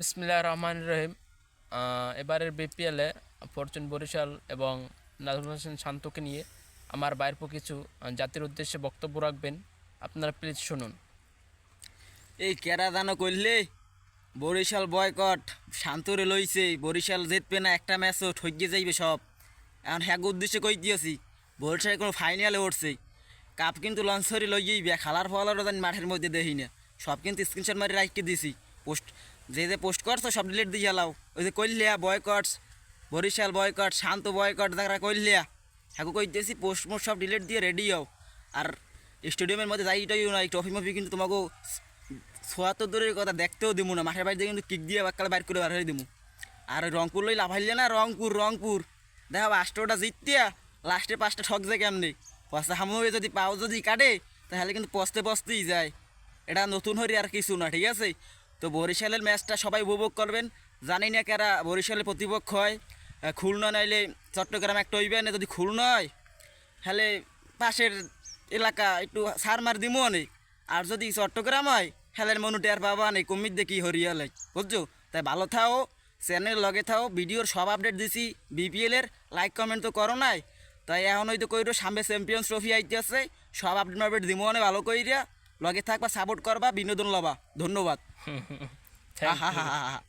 বিসমিল্লাহ রহমান রহিম। এবারের বিপিএলে ফরচুন বরিশাল এবং নাজমুল হোসেন শান্তকে নিয়ে আমার বাইরপ কিছু জাতির উদ্দেশ্যে বক্তব্য রাখবেন। আপনারা প্লিজ শুনুন। এই কেরা দানো করলে বরিশাল বয়কট শান্তরে লইছে। বরিশাল জিতবে না, একটা ম্যাচও ঠকিয়ে যাইবে সব। এখন হ্যাগ উদ্দেশ্যে কই দিয়েছি? বরিশাল কোনো ফাইনালে উঠছে। কাপ কিন্তু লঞ্চ করে লই যাইবে খালার ফলারও জানি মাঠের মধ্যে দেখি না। সব কিন্তু স্ক্রিনশট মারি রাখতে দিছি। পোস্ট যে যে পোস্ট করছ সব ডিলিট দিয়ে যাও ওই যে কইলিয়া boycott Barishal boycott Shanto boycott দেখা কইলিয়া হ্যাগো কই দিয়েছি পোস্ট মোস্ট সব ডিলিট দিয়ে রেডি হও। আর স্টেডিয়ামের মধ্যে যাইটাই না, এই ট্রফি মফি কিন্তু তোমাকে ছোয়া তো দূরের কথা দেখতেও দিমু না। মাঠের বাড়িতে কিন্তু কিক দিয়ে বাক্কালে বাইর করে বার হয়ে দিমু। আর রংপুর লই লাভাইলে না, রংপুর রংপুর। দেখা, আষ্টটা জিতিয়া লাস্টে পাঁচটা যায় কেমনি? পস্তা হামুয়ে যদি পাও যদি কাটে, তাহলে কিন্তু পস্তে পস্তেই যায়। এটা নতুন হরি আর কিছু না, ঠিক আছে? তো বরিশালের ম্যাচটা সবাই উপভোগ করবেন। জানি না কারা বরিশালের প্রতিপক্ষ হয়। খুলনা নাইলে চট্টগ্রাম একটা হইবে, না যদি খুলনা হয়, তাহলে পাশের এলাকা একটু সার মার দিমু অনেক। আর যদি চট্টগ্রাম হয় হেলের মনু টের পাবা নেই কমির দেখি হরিয়ালে। বুঝছ? তাই ভালো থাও চ্যানেল লগে থাও, ভিডিওর সব আপডেট দিছি বিপিএল এর লাইক, কমেন্ট তো করো নাই। তাই এখন হয়তো কইরো, সামনে চ্যাম্পিয়ন্স ট্রফি আইতে আছে সব আপডেট আপডেট দিমু অনেক, ভালো কইরা। লগে থাকবা সাপোর্ট করবা বিনোদন লবা। ধন্যবাদ।